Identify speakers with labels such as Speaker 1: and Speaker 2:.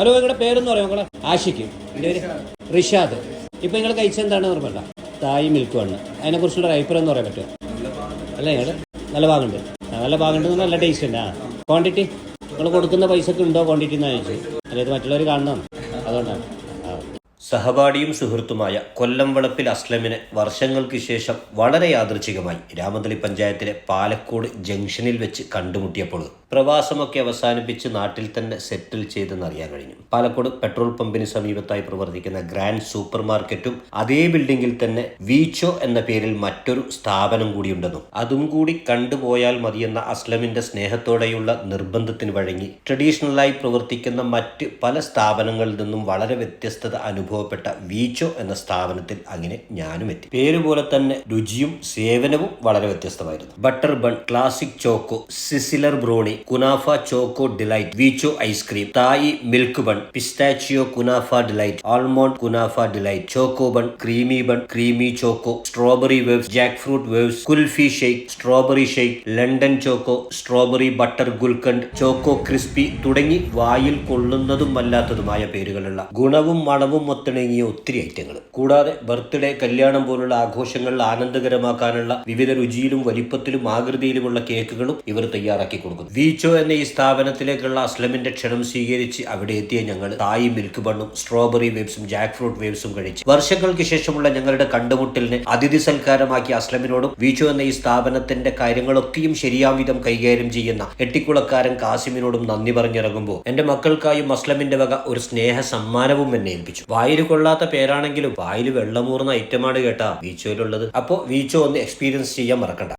Speaker 1: Hello നിങ്ങളുടെ പേരെന്ന് പറയാം മക്കളെ ആഷിക്ക് എന്റെ പേര് റിഷാദ്. ഇപ്പം നിങ്ങൾ കഴിച്ചെന്താണ് ഓർമ്മല്ല തായ് മിൽക്ക് വണ്ണ് അതിനെക്കുറിച്ചുള്ള ഒരു അഭിപ്രായം എന്ന് പറയാൻ പറ്റുമോ? അല്ല നിങ്ങൾ നല്ല ഭാഗമുണ്ട് നല്ല ഭാഗമുണ്ട് നല്ല ടേസ്റ്റ് ഉണ്ട്. ആ ക്വാണ്ടിറ്റി നിങ്ങൾ കൊടുക്കുന്ന പൈസക്ക് ഉണ്ടോ ക്വാണ്ടിറ്റി എന്ന് ചോദിച്ചു അതായത് മറ്റുള്ളവർ കാണണം അതുകൊണ്ടാണ്.
Speaker 2: സഹപാഠിയും സുഹൃത്തുമായ കൊല്ലം വളപ്പിൽ അസ്ലമിന് വർഷങ്ങൾക്ക് ശേഷം വളരെ യാദൃച്ഛികമായി രാമതളി പഞ്ചായത്തിലെ പാലക്കോട് ജംഗ്ഷനിൽ വെച്ച് കണ്ടുമുട്ടിയപ്പോൾ പ്രവാസമൊക്കെ അവസാനിപ്പിച്ച് നാട്ടിൽ തന്നെ സെറ്റിൽ ചെയ്തെന്ന് അറിയാൻ കഴിഞ്ഞു. പാലക്കോട് പെട്രോൾ പമ്പിന് സമീപത്തായി പ്രവർത്തിക്കുന്ന ഗ്രാൻഡ് സൂപ്പർ മാർക്കറ്റും അതേ ബിൽഡിംഗിൽ തന്നെ വീച്ചോ എന്ന പേരിൽ മറ്റൊരു സ്ഥാപനം കൂടിയുണ്ടെന്നും അതും കൂടി കണ്ടുപോയാൽ മതിയെന്ന അസ്ലമിന്റെ സ്നേഹത്തോടെയുള്ള നിർബന്ധത്തിന് വഴങ്ങി ട്രഡീഷണലായി പ്രവർത്തിക്കുന്ന മറ്റ് പല സ്ഥാപനങ്ങളിൽ നിന്നും വളരെ വ്യത്യസ്തത അനുഭവപ്പെട്ട വീച്ചോ എന്ന സ്ഥാപനത്തിൽ അങ്ങനെ ഞാനും എത്തി. പേര് പോലെ തന്നെ രുചിയും സേവനവും വളരെ വ്യത്യസ്തമായിരുന്നു. Butter bun classic choco sizzler brownie kunafa choco delight വീച്ചോ ice cream Thai milk bun pistachio kunafa delight almond kunafa delight choco bun creamy bun creamy choco strawberry waves jackfruit waves kulfi shake strawberry shake London choco strawberry butter gulkand choco crispy തുടങ്ങി വായിൽ കൊള്ളുന്നതും അല്ലാത്തതുമായ പേരുകളുള്ള ഗുണവും മണവും ഒത്തിണങ്ങിയ ഒത്തിരി ഐറ്റങ്ങൾ. കൂടാതെ birthday കല്യാണം പോലുള്ള ആഘോഷങ്ങൾ ആനന്ദകരമാക്കാനുള്ള വിവിധ രുചിയിലും വലിപ്പത്തിലും ആകൃതിയിലുമുള്ള കേക്കുകളും ഇവർ തയ്യാറാക്കി കൊടുക്കുന്നു. വീച്ചോ എന്ന ഈ സ്ഥാപനത്തിലേക്കുള്ള അസ്ലമിന്റെ ക്ഷണം സ്വീകരിച്ച് അവിടെ എത്തിയ ഞങ്ങൾ തായി മിൽക്ക് ബണ്ണും സ്ട്രോബെറി വേവ്സും ജാക്ക് ഫ്രൂട്ട് വേവ്സും കഴിച്ച്. വർഷങ്ങൾക്ക് ശേഷമുള്ള ഞങ്ങളുടെ കണ്ടുമുട്ടലിനെ അതിഥി സൽക്കാരമാക്കിയ അസ്ലമിനോടും വീച്ചോ എന്ന ഈ സ്ഥാപനത്തിന്റെ കാര്യങ്ങളൊക്കെയും ശരിയാം വിധം കൈകാര്യം ചെയ്യുന്ന എട്ടിക്കുളക്കാരൻ കാസിമിനോടും നന്ദി പറഞ്ഞിറങ്ങുമ്പോൾ എന്റെ മക്കൾക്കായും അസ്ലമിന്റെ വക ഒരു സ്നേഹ സമ്മാനവും എന്നെ ഏൽപ്പിച്ചു. വായിൽ കൊള്ളാത്ത പേരാണെങ്കിലും വായിൽ വെള്ളമൂർന്ന ഐറ്റമാണ് കേട്ടാ വീച്ചോയിലുള്ളത് അപ്പോ വീച്ചോ ഒന്ന് എക്സ്പീരിയൻസ് ചെയ്യാൻ മറക്കണ്ട.